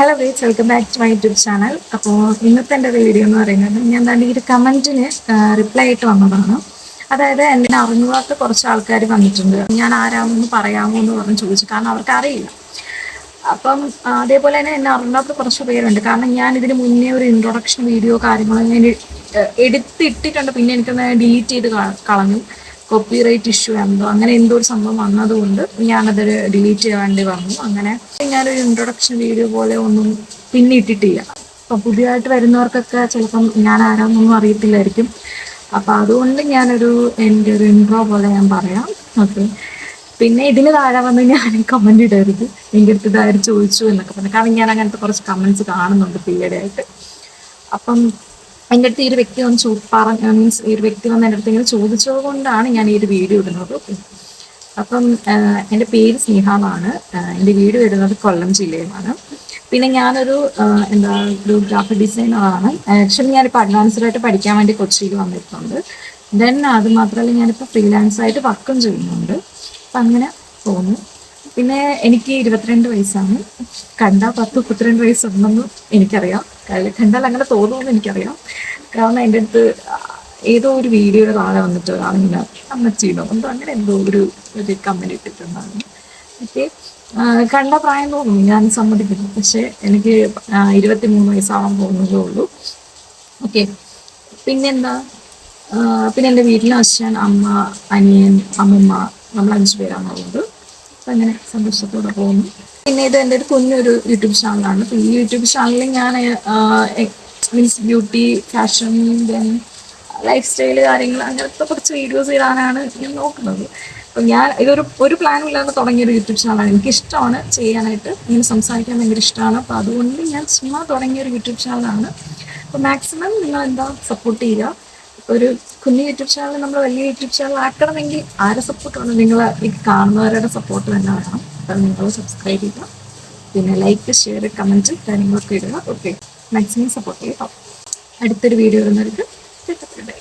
Hello വേറ്റ്സ് welcome back to my YouTube channel അപ്പോൾ ഇന്നത്തെ എന്റെ വീഡിയോ എന്ന് പറയുന്നത് ഞാൻ തന്നെ ഈ ഒരു കമന്റിന് റിപ്ലൈ ആയിട്ട് വന്നതാണ്. അതായത് എന്നെ അറിഞ്ഞുകൂടാത്ത കുറച്ച് ആൾക്കാർ വന്നിട്ടുണ്ട്. ഞാൻ ആരാമെന്ന് പറയാമോ എന്ന് പറഞ്ഞ് ചോദിച്ചു. കാരണം അവർക്ക് അറിയില്ല. അപ്പം അതേപോലെ തന്നെ എന്നെ അറിഞ്ഞാത്ത കുറച്ച് പേരുണ്ട്. കാരണം ഞാൻ ഇതിന് മുന്നേ ഒരു ഇൻട്രൊഡക്ഷൻ വീഡിയോ കാര്യങ്ങളോ ഞാൻ എടുത്തിട്ടിട്ടുണ്ട്. പിന്നെ എനിക്കൊന്ന് ഡിലീറ്റ് ചെയ്ത് കളഞ്ഞു. കോപ്പിറൈറ്റ് ഇഷ്യൂ എന്തോ അങ്ങനെ എന്തോ ഒരു സംഭവം വന്നതുകൊണ്ട് ഞാനത് ഡിലീറ്റ് ചെയ്യേണ്ടി വന്നു. അങ്ങനെ ഞാനൊരു ഇൻട്രൊഡക്ഷൻ വീഡിയോ പോലെ ഒന്നും പിന്നിട്ടിട്ടില്ല അപ്പം പുതിയതായിട്ട് വരുന്നവർക്കൊക്കെ ചിലപ്പം ഞാൻ ആരാന്നൊന്നും അറിയത്തില്ലായിരിക്കും. അപ്പം അതുകൊണ്ട് ഞാനൊരു എന്റെ ഒരു ഇൻട്രോ പോലെ ഞാൻ പറയാം. ഓക്കെ പിന്നെ ഇതിന് താഴെ വന്ന് ഞാൻ കമന്റ് ഇടരുത്. എന്റെ അടുത്ത് ഇതാരും ചോദിച്ചു എന്നൊക്കെ പറഞ്ഞു. കാരണം ഞാൻ അങ്ങനത്തെ കുറച്ച് കമന്റ്സ് കാണുന്നുണ്ട് പിന്നീട് ആയിട്ട്. അപ്പം എന്റെ അടുത്ത് ഈ ഒരു വ്യക്തി വന്ന് ചോ പറഞ്ഞ മീൻസ് ഈ ഒരു വ്യക്തി വന്ന് എന്റെ അടുത്ത് ഇങ്ങനെ ചോദിച്ചത് കൊണ്ടാണ് ഞാൻ ഈ ഒരു വീഡിയോ ഇടുന്നത്. ഓക്കെ. അപ്പം എന്റെ പേര് സ്നേഹ എന്നാണ് എന്റെ വീട് വരുന്നത് കൊല്ലം ജില്ലയിലാണ്. പിന്നെ ഞാനൊരു എന്താ ഒരു ഗ്രാഫിക് ഡിസൈനറാണ് ആക്ച്വലി ഞാനിപ്പോൾ അഡ്വാൻസ്ഡ് ആയിട്ട് പഠിക്കാൻ വേണ്ടി കൊച്ചിയിൽ വന്നിട്ടുണ്ട്. ദെൻ അത് മാത്രമല്ല ഞാനിപ്പോൾ ഫ്രീലാൻസായിട്ട് വർക്കും ചെയ്യുന്നുണ്ട്. അപ്പം അങ്ങനെ പോകുന്നു പിന്നെ എനിക്ക് ഇരുപത്തിരണ്ട് വയസ്സാണ്. കണ്ടാൽ പത്ത് മുപ്പത്തിരണ്ട് വയസ്സുണ്ടെന്ന് എനിക്കറിയാം. കണ്ടാൽ അങ്ങനെ തോന്നുമെന്ന് എനിക്കറിയാം. കാരണം എന്റെ അടുത്ത് ഏതോ ഒരു വീഡിയോയുടെ താഴെ വന്നിട്ട് ആളിങ്ങനെ അമ്മച്ചീനോ എന്തോ അങ്ങനെ എന്തോ ഒരു ഒരു കമന്റ് ഇട്ടിട്ടുണ്ടായിരുന്നു. ഓക്കെ കണ്ട പ്രായം തോന്നുന്നു. ഞാൻ സമ്മതിക്കുന്നു. പക്ഷേ എനിക്ക് ഇരുപത്തി മൂന്ന് വയസ്സാവാൻ പോകുന്നതേ ഉള്ളൂ. ഓക്കെ. പിന്നെന്താ? പിന്നെ എന്റെ വീട്ടിൽ അച്ഛൻ അമ്മ അനിയൻ അമ്മമ്മ നമ്മൾ അഞ്ചു പേരാണുള്ളത് അങ്ങനെ സന്തോഷത്തോടെ പോകുന്നു. പിന്നെ ഇത് എന്റെ ഒരു കുഞ്ഞൊരു യൂട്യൂബ് ചാനലാണ്. അപ്പോൾ ഈ യൂട്യൂബ് ചാനലിൽ ഞാൻ means beauty fashion then lifestyle കാര്യങ്ങൾ അങ്ങനത്തെ കുറച്ച് വീഡിയോസ് ഇടാനാണ് ഞാൻ നോക്കുന്നത്. അപ്പം ഞാൻ ഇതൊരു ഒരു പ്ലാനും ഇല്ലാതെ തുടങ്ങിയൊരു യൂട്യൂബ് ചാനലാണ്. എനിക്കിഷ്ടമാണ് ചെയ്യാനായിട്ട്. ഇങ്ങനെ സംസാരിക്കാൻ ഭയങ്കര ഇഷ്ടമാണ്. അപ്പോൾ അതുകൊണ്ട് ഞാൻ ചുമ്മാ തുടങ്ങിയൊരു യൂട്യൂബ് ചാനലാണ്. അപ്പോൾ മാക്സിമം നിങ്ങൾ എന്താ സപ്പോർട്ട് ചെയ്യുക? ഒരു കുഞ്ഞു യൂട്യൂബ് ചാനൽ നമ്മൾ വലിയ യൂട്യൂബ് ചാനൽ ആക്കണമെങ്കിൽ ആരെ സപ്പോർട്ട് വേണം? നിങ്ങൾ ഈ കാണുന്നവരുടെ സപ്പോർട്ട് തന്നെ വേണം. അപ്പം നിങ്ങൾ സബ്സ്ക്രൈബ് ചെയ്യുക. പിന്നെ ലൈക്ക് ഷെയർ കമന്റ് കാര്യങ്ങളൊക്കെ ഇടുക. ഓക്കെ മാക്സിമം സപ്പോർട്ട് ചെയ്യുക അടുത്തൊരു വീഡിയോ വരുന്നവർക്ക് ബൈ